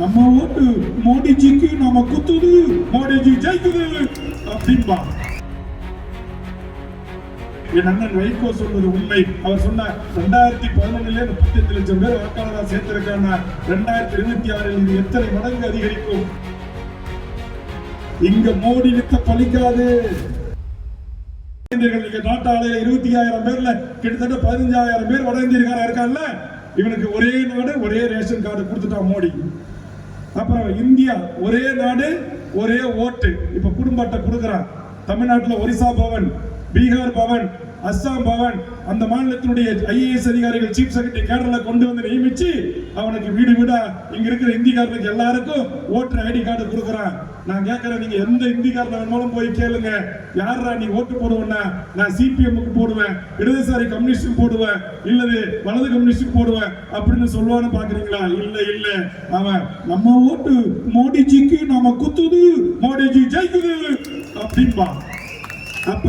நம்ம ஓட்டு மோடிஜிக்கு நாம குத்துது. மோடிஜி ஜெயிக்குது. அப்படின்பா. என் அண்ணன் வைகோ சொல்வது உண்மை. அவர் சொன்னார் ரெண்டாயிரத்தி பதினொன்னுல முப்பத்தி லட்சம் பேர் வாக்காளராக சேர்த்திருக்காங்க ரெண்டாயிரத்தி இருபத்தி ஆறில் இது எத்தனை மடங்கு அதிகரிக்கும்? இங்க மோடி வித்த பலிக்காது இந்தியர்கள் நீங்க நாட்டாளர் இருபத்தி ஆயிரம் பேர்ல கிட்டத்தட்ட பதினஞ்சாயிரம் பேர் வட இந்தியர்காரா இருக்கான்ல இவனுக்கு ஒரே நாடு ஒரே ரேஷன் கார்டு கொடுத்துட்டான் மோடி. அப்புறம் இந்தியா ஒரே நாடு ஒரே ஓட்டு. இப்ப குடும்பத்தை கொடுக்குறான். தமிழ்நாட்டில் ஒரிசா பவன் பீகார் பவன் அஸ்ஸாம் பவன் அந்த மாநிலத்தினுடைய ஐஏஎஸ் அதிகாரிகள் சீஃப் செக்ரட்டரி கேடர்ல கொண்டு வந்து நியமிச்சு அவனுக்கு வீடு வீடா இங்க இருக்கிற இந்திக்காரனுக்கு எல்லாருக்கும் ஓட்டர் ஐடி கார்டு கொடுக்குறான். நான் கேட்கறேன் நீங்க எந்த இந்திக்காரன் வேணாலும் போய் கேளுங்க. யாரா நீ ஓட்டு போடுவேன்னா நான் சிபிஎம்முக்கு போடுவேன் இடதுசாரி கம்யூனிஸ்டுக்கு போடுவேன் இல்லது வலது கம்யூனிஸ்டுக்கு போடுவேன் அப்படின்னு சொல்லுவான்னு பாக்குறீங்களா? இல்ல இல்ல. அவன் நம்ம ஓட்டு மோடிஜிக்கு நாம குத்துது மோடிஜி ஜெயிக்குது அப்படின்பா அப்ப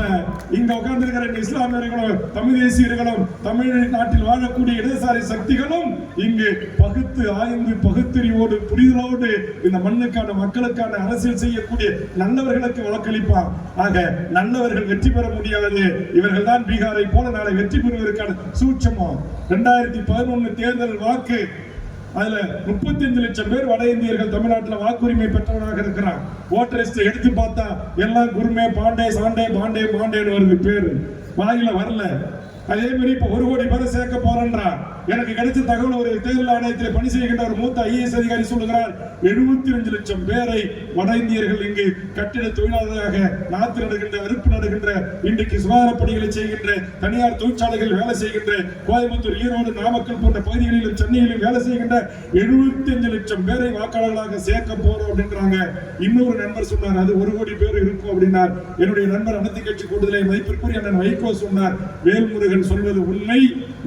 இங்க உட்கார்ந்திருக்கிற இஸ்லாமியர்களும் தமிழ் தேசியர்களும் தமிழ்நாட்டில் வாழக்கூடிய இடதுசாரி சக்திகளும் இங்கு பகுத்து ஆய்ந்து பகுத்தறிவோடு புரிதலோடு இந்த மண்ணுக்கான மக்களுக்கான அரசியல் செய்யக்கூடிய நல்லவர்களுக்கு வழக்களிப்பார். ஆக நல்லவர்கள் வெற்றி பெற முடியாது. இவர்கள் தான் பீகாரை போல நாளை வெற்றி பெறுவதற்கான சூட்சமம். இரண்டாயிரத்தி பதினொன்னு தேர்தல் வாக்கு அதுல 35 லட்சம் பேர் வட இந்தியர்கள் தமிழ்நாட்டுல வாக்குரிமை பெற்றவனாக இருக்கிறான் ஓட்டர் லிஸ்ட் எடுத்து பார்த்தா எல்லாம் குருமே பாண்டே சாண்டே பாண்டே பாண்டேன்னு வருது பேரு. வாயில வரல. அதே மாதிரி இப்போ ஒரு கோடி பேரை சேர்க்க போறேன்றார். எனக்கு கிடைச்ச தகவல் ஒரு தேர்தல் ஆணையத்தில் பணி செய்கின்ற ஒரு மூத்த ஐஏஎஸ் அதிகாரி சொல்லுகிறார் 75 லட்சம் பேரை வட இந்தியர்கள் இங்கு கட்டிட தொழிலாளராக நாத்து நடுகின்ற வெறுப்பு நடுகின்ற இன்றைக்கு சுகாதார பணிகளை செய்கின்ற தனியார் தொழிற்சாலைகள் வேலை செய்கின்ற கோயம்புத்தூர் ஈரோடு நாமக்கல் போன்ற பகுதிகளிலும் சென்னையிலும் வேலை செய்கின்ற 75 லட்சம் பேரை வாக்காளர்களாக சேர்க்க போறோம் அப்படின்றாங்க. இன்னொரு நண்பர் சொன்னார் அது ஒரு கோடி பேர் இருக்கும் அப்படின்னார். என்னுடைய நண்பர் அனைத்து கட்சி கூடுதலை மதிப்பிற்குரிய அண்ணன் வைகோ சொன்னார் வேல்முருகன் வேல்முருகன் சொல்வது உண்மை.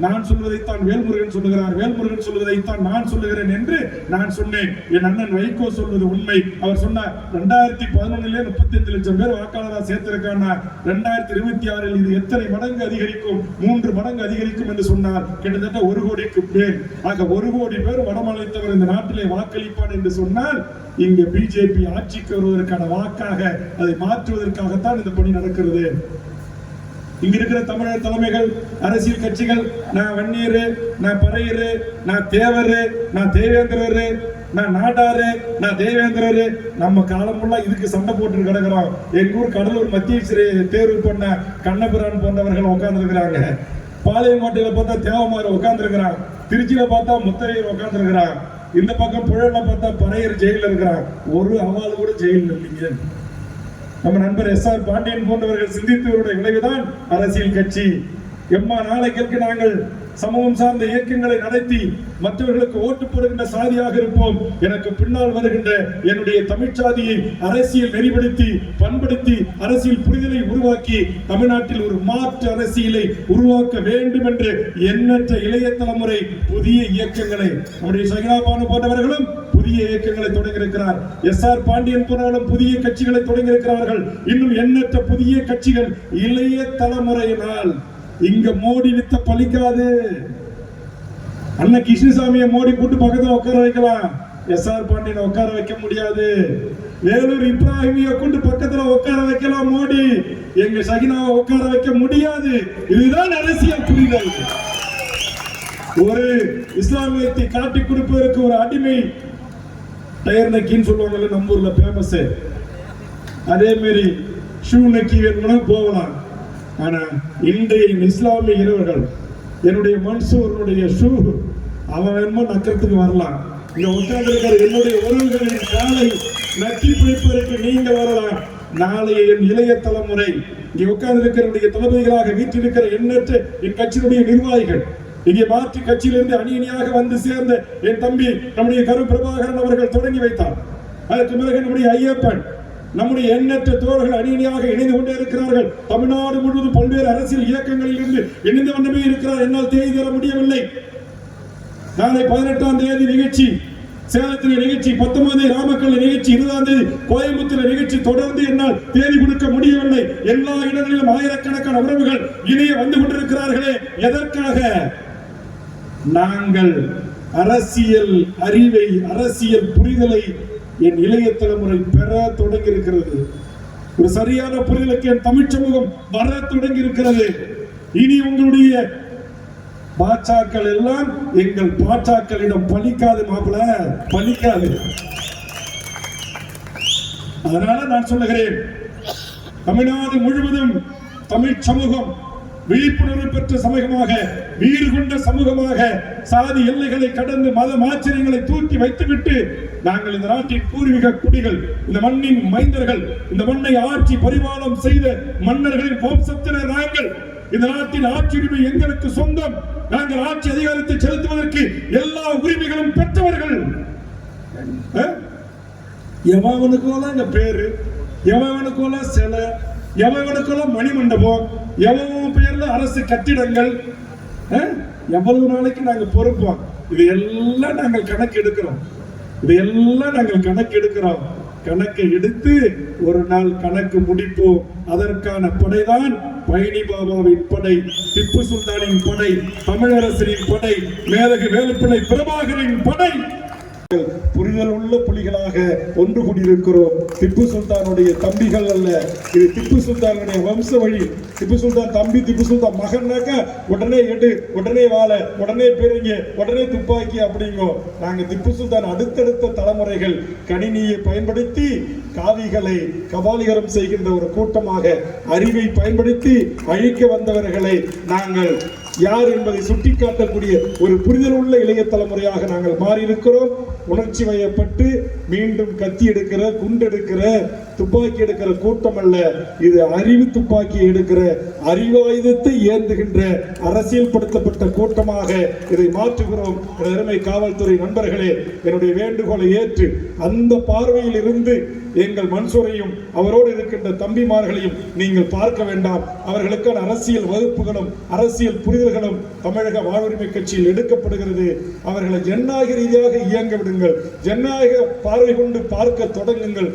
நான் சொல்வதைத்தான் வேல்முருகன் சொல்லுகிறார். வேல்முருகன் சொல்வதைத்தான் நான் சொல்லுகிறேன் என்று நான் சொன்னேன். என் அண்ணன் வைகோ சொல்வது உண்மை. அவர் சொன்னார் ரெண்டாயிரத்தி பதினொன்னுல முப்பத்தி லட்சம் பேர் வாக்காளராக சேர்த்திருக்காங்க ரெண்டாயிரத்தி இருபத்தி ஆறில் இது எத்தனை மடங்கு அதிகரிக்கும்? மூன்று மடங்கு அதிகரிக்கும் என்று சொன்னார். கிட்டத்தட்ட ஒரு கோடிக்கு பேர் ஆக ஒரு கோடி பேர் வடமாநிலத்தவர் இந்த நாட்டிலே வாக்களிப்பார் என்று சொன்னால் இங்க பிஜேபி ஆட்சிக்கு வருவதற்கான வாக்காக அதை மாற்றுவதற்காகத்தான் இந்த பணி நடக்கிறது. இங்க இருக்கிற தமிழர் தலைமைகள் அரசியல் கட்சிகள் நான் வன்னியரு நான் பறையரு நான் தேவரு நான் தேவேந்திரரு நான் நாட்டாரு நான் தேவேந்திரரு. நம்ம காலமுள்ள இதுக்கு சண்டை போட்டு கிடக்குறோம். எங்க ஊர் கடலூர் மத்திய சிறை தேர்வு பண்ண கண்ணபிரான் போன்றவர்கள் உட்கார்ந்துருக்கிறாங்க. பாளையங்கோட்டையில பார்த்தா தேவமாரி உட்கார்ந்துருக்கிறான். திருச்சியில பார்த்தா முத்தரையர் உட்கார்ந்துருக்கிறான். இந்த பக்கம் புழல பார்த்தா பறையர் ஜெயில இருக்கிறான். ஒரு அவால் கூட ஜெயில இல்லைங்க. நம்ம நண்பர் எஸ் ஆர் பாண்டியன் போன்றவர்கள் சிந்தித்தவருடைய விளைவுதான் அரசியல் கட்சி. எம்மா நாளைக்கு நாங்கள் சமூகம் சார்ந்த இயக்கங்களை நடத்தி மற்றவர்களுக்கு ஓட்டு போடுகின்ற சாதியாக இருப்போம். எனக்கு பின்னால் வருகின்ற என்னுடைய தமிழ்ச்சாதியை அரசியல் நெறிப்படுத்தி பண்படுத்தி அரசியல் புரிதலை உருவாக்கி தமிழ்நாட்டில் ஒரு மாற்று அரசியலை உருவாக்க வேண்டும் என்று எண்ணற்ற இளைய தலைமுறை புதிய இயக்கங்களை நம்முடைய சகினாபானு போன்றவர்களும் புதிய இயக்கங்களை தொடங்கியிருக்கிறார். எஸ் ஆர் பாண்டியன் போனாலும் புதிய கட்சிகளை தொடங்கியிருக்கிறார்கள். இன்னும் எண்ணற்ற புதிய கட்சிகள் இளைய தலைமுறையினால் இங்க மோடி வித்த பலிக்காது அண்ணன் கிருஷ்ணசாமியை மோடி கூட்டு பக்கத்துல உட்கார வைக்கலாம். எஸ் ஆர் பாண்டியனை உட்கார வைக்க முடியாது. வேலூர் இப்ராஹிமிய கொண்டு பக்கத்துல உட்கார வைக்கலாம் மோடி. எங்க சகினாவை உட்கார வைக்க முடியாது. இதுதான் அரசியல் புரிதல். ஒரு இஸ்லாமியத்தை காட்டி கொடுப்பதற்கு ஒரு அடிமை டயர் நக்கின்னு சொல்லுவாங்கல்ல நம்ம ஊர்ல ஃபேமஸ் அதே மாதிரி ஷூ நக்கி வேணும்னா போகலாம். ஆனா இன்றைய இஸ்லாமிய இளைஞர்கள் என்னுடைய மன்சூரனுடைய ஷூ அவன் வேணுமோ நக்கிறதுக்கு வரலாம். இங்க உட்கார்ந்திருக்கிற என்னுடைய உறவுகளின் காலை நக்கி பிடிப்பதற்கு நீங்க வரலாம். நாளைய என் இளைய தலைமுறை இங்கே உட்கார்ந்திருக்கிற தலைமைகளாக தளபதிகளாக வீட்டிருக்கிற எண்ணற்ற என் கட்சியினுடைய நிர்வாகிகள் இங்கே மாற்று கட்சியிலிருந்து அணி அணியாக வந்து சேர்ந்த என் தம்பி நம்முடைய கரு பிரபாகரன் அவர்கள் தொடங்கி வைத்தார். அதற்கு பிறகு நம்முடைய ஐயப்பன் நம்முடைய எண்ணற்ற தோழர்கள் அணி அணியாக இணைந்து கொண்டே இருக்கிறார்கள். தமிழ்நாடு முழுவதும் பல்வேறு அரசியல் இயக்கங்களில் இருந்து இணைந்து கொண்டே இருக்கிறார். என்னால் தேதி தர முடியவில்லை. நாளை பதினெட்டாம் தேதி நிகழ்ச்சி சேலத்தில் நிகழ்ச்சி பத்தொன்பது நாமக்கல் நிகழ்ச்சி இருபதாம் தேதி கோயம்புத்தூர் நிகழ்ச்சி தொடர்ந்து என்னால் தேதி கொடுக்க முடியவில்லை. எல்லா இடங்களிலும் ஆயிரக்கணக்கான உறவுகள் இணைய வந்து கொண்டிருக்கிறார்களே எதற்காக? நாங்கள் அரசியல் அறிவை அரசியல் புரிதலை என் இளைய தலைமுறை பெற தொடங்கி இருக்கிறது ஒரு சரியான புரிதலுக்கு என் தமிழ் சமூகம் வர தொடங்கி இருக்கிறது இனி உங்களுடைய பாச்சாக்கள் எல்லாம் எங்கள் பாச்சாக்களிடம் பலிக்காது மாப்பிள பலிக்காது. அதனால நான் சொல்லுகிறேன் தமிழ்நாடு முழுவதும் தமிழ் சமூகம் விழிப்புணர்வு பெற்ற சமூகமாக வீறு கொண்ட சமூகமாக சாதி எல்லைகளை கடந்து மத மாச்சரியங்களை தூக்கி வைத்துவிட்டு நாங்கள் இந்த நாட்டின் பூர்வீக குடிகள் இந்த மண்ணின் மைந்தர்கள் இந்த மண்ணை ஆட்சி பரிமாணம் செய்த மன்னர்களின் வம்சத்தினர் நாங்கள். இந்த நாட்டின் ஆட்சி உரிமை எங்களுக்கு சொந்தம். நாங்கள் ஆட்சி அதிகாரத்தை செலுத்துவதற்கு எல்லா உரிமைகளும் பெற்றவர்கள். அஹ்? எவனுக்கெல்லாம் இந்த பேரு? எவனுக்கெல்லாம் சிலை? எவனுக்கெல்லாம் மணிமண்டபம் எவன் பேர்ல அரசு கட்டிடங்கள் எவ்வளவு நாளைக்கு நாங்கள் பொறுப்போம்? இது எல்லாம் நாங்கள் கணக்கு எடுக்கிறோம். இது எல்லாம் நாங்கள் கணக்கு எடுக்கிறோம். கணக்கை எடுத்து ஒரு நாள் கணக்கு முடிப்போம். அதற்கான படைதான் பயணி பாபாவின் படை திப்பு சுல்தானின் படை தமிழரசரின் படை மேலகு வேலுப்பிள்ளை பிரபாகரின் படை. புரிதல் உள்ள புலிகளாக ஒன்று கூடியிருக்கிறோம். திப்பு சுல்தானுடைய தம்பிகள் அல்ல. இது திப்பு சுல்தானுடைய வம்ச வழி. திப்பு சுல்தான் தம்பி திப்பு சுல்தான் மகன்னாக்க உடனே எடு உடனே வாழ உடனே பெருங்க உடனே துப்பாக்கி அப்படிங்கோ. நாங்கள் திப்பு சுல்தான் அடுத்தடுத்த தலைமுறைகள் கணினியை பயன்படுத்தி காவிகளை கபாலிகரம் செய்கின்ற ஒரு கூட்டமாக அறிவை பயன்படுத்தி அழிக்க வந்தவர்களை நாங்கள் யார் என்பதை சுட்டிக்காட்டக்கூடிய ஒரு புரிதல் உள்ள இளைய தலைமுறையாக நாங்கள் மாறியிருக்கிறோம். உணர்ச்சி வயப்பட்டு மீண்டும் கத்தி எடுக்கிற குண்டு எடுக்கிற துப்பாக்கி எடுக்கிற கூட்டம் அல்ல. இது அறிவு துப்பாக்கி எடுக்கிற அறிவாயுதத்தை ஏந்துகின்ற அரசியல்படுத்தப்பட்ட கூட்டமாக இதை மாற்றுகிறோம். அருமை காவல்துறை நண்பர்களே என்னுடைய வேண்டுகோளை ஏற்று அந்த பார்வையில் இருந்து எங்கள் மன்சூரையும் அவரோடு இருக்கின்ற தம்பிமார்களையும் நீங்கள் பார்க்க வேண்டாம். அவர்களுக்கான அரசியல் வகுப்புகளும் அரசியல் முடிவுகளும் தமிழக வாழ்வுரிமை கட்சியில் எடுக்கப்படுகிறது. அவர்களை ஜனநாயக ரீதியாக இயங்க விடுங்கள். ஜனநாயக பார்வை கொண்டு பார்க்க தொடங்குங்கள்.